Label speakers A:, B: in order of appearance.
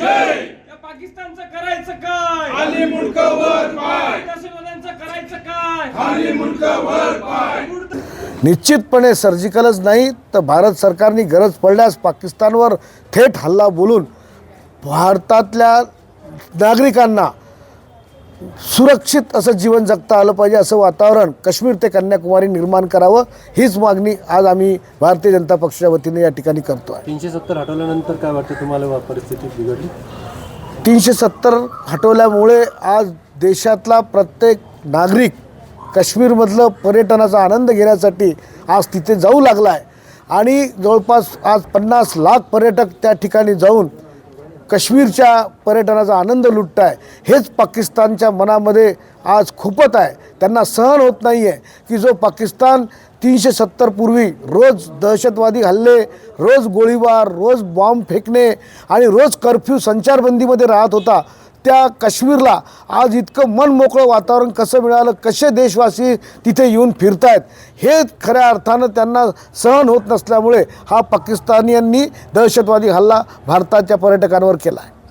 A: या पाकिस्तानचं करायचं काय?
B: खाली मुंडक वर पाय.
A: दहशतवाद्यांचं करायचं काय?
B: खाली मुंडक वर पाय.
C: निश्चितपणे सर्जिकलच नाही तर भारत सरकारने गरज पडल्यास पाकिस्तानवर थेट हल्ला बोलून भारतातल्या नागरिकांना सुरक्षित असं जीवन जगता आलं पाहिजे असं वातावरण काश्मीर ते कन्याकुमारी निर्माण करावं हीच मागणी आज आम्ही भारतीय जनता पक्षाच्या वतीने या ठिकाणी करतो आहे
D: तीनशे सत्तर हटवल्यानंतर काय वाटतं तुम्हाला परिस्थिती बिघडली?
C: तीनशे सत्तर हटवल्यामुळे आज देशातला प्रत्येक नागरिक काश्मीरमधलं पर्यटनाचा आनंद घेण्यासाठी आज तिथे जाऊ लागला आहे आणि जवळपास आज पन्नास लाख पर्यटक त्या ठिकाणी जाऊन काश्मीरच्या पर्यटनाचा आनंद लुटत आहे. हेच पाकिस्तानच्या मनामध्ये आज खूपच आहे. त्यांना सहन होत नाही आहे की जो पाकिस्तान तीनशे सत्तर पूर्वी रोज दहशतवादी हल्ले रोज गोळीबार रोज बॉम्ब फेकणे आणि रोज कर्फ्यू संचारबंदीमध्ये राहत होता त्या काश्मीरला आज इतकं मनमोकळं वातावरण कसं मिळालं कसे देशवासी तिथे येऊन फिरतायत हे खऱ्या अर्थानं त्यांना सहन होत नसल्यामुळे हा पाकिस्तानीयांनी दहशतवादी हल्ला भारताच्या पर्यटकांवर केला आहे